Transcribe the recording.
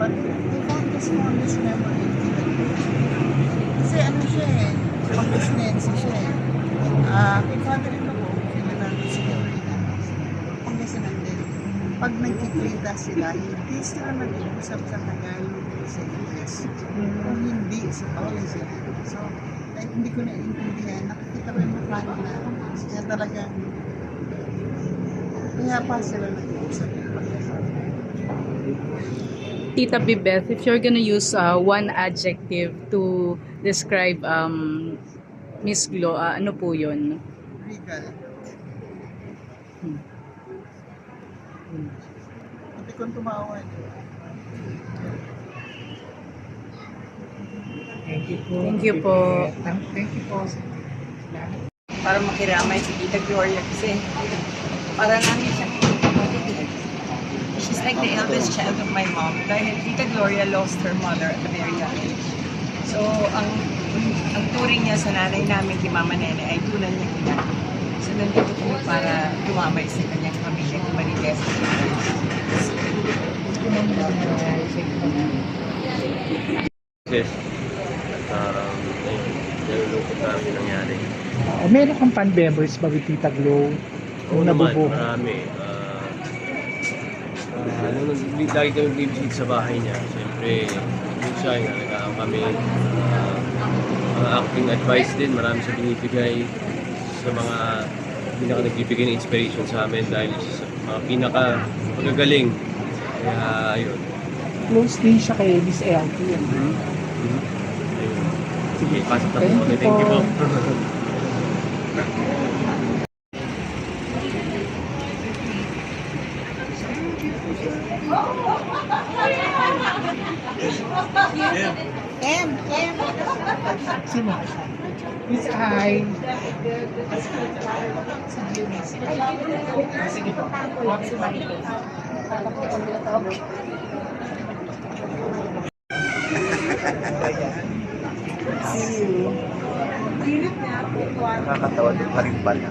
but we found the smallest memory. Kasi ano siya eh, pang-business siya eh. Uh, father in law, kinalala si Carolina. Pangasinan din. Pag nagkikrita sila, hindi sila nag-uusap sa Tagalog sa English. Kung hindi, sa Pauli sila. Eh. So, kahit hindi ko naiintindihan, nakikita ko yung mukha nila. Kaya talaga, kaya pa sila nag-uusap. Tita Bibeth, if you're gonna use uh, one adjective to describe um, Miss Glo, uh, ano po yun? Regal. Hmm. Hindi ko tumawa. Thank you po. Thank you po. Thank you po. para makiramay si Tita Gloria kasi para namin siyang kapatid eh. She's like the eldest child of my mom dahil Tita Gloria lost her mother at a very young age. So, ang ang turing niya sa nanay namin, kay Mama Nene, ay tunan niya ina. So, nandito kami para dumamay sa kanyang pamilya, kay Marites. Yes. Eh, nalulungkot namin nangyari. Uh, meron kang fan members ba with Tita Glow? Oo naman, marami. Ah, nag- lagi kami bibisita sa bahay niya, siyempre, minsan nga, nag kami. ah, mga acting advice din, marami siya binibigay sa mga pinaka nagbibigay ng inspiration sa amin dahil sa mga pinaka magagaling. Kaya, ayun. Close din siya kay Miss Elkie. Mhm. Mhm. Ayun. Sige, pasok na po. Thank you kami. Thank you po. M, M. Sino? Miss I. Sige po. See you. Nakakatawa din pa rin pala.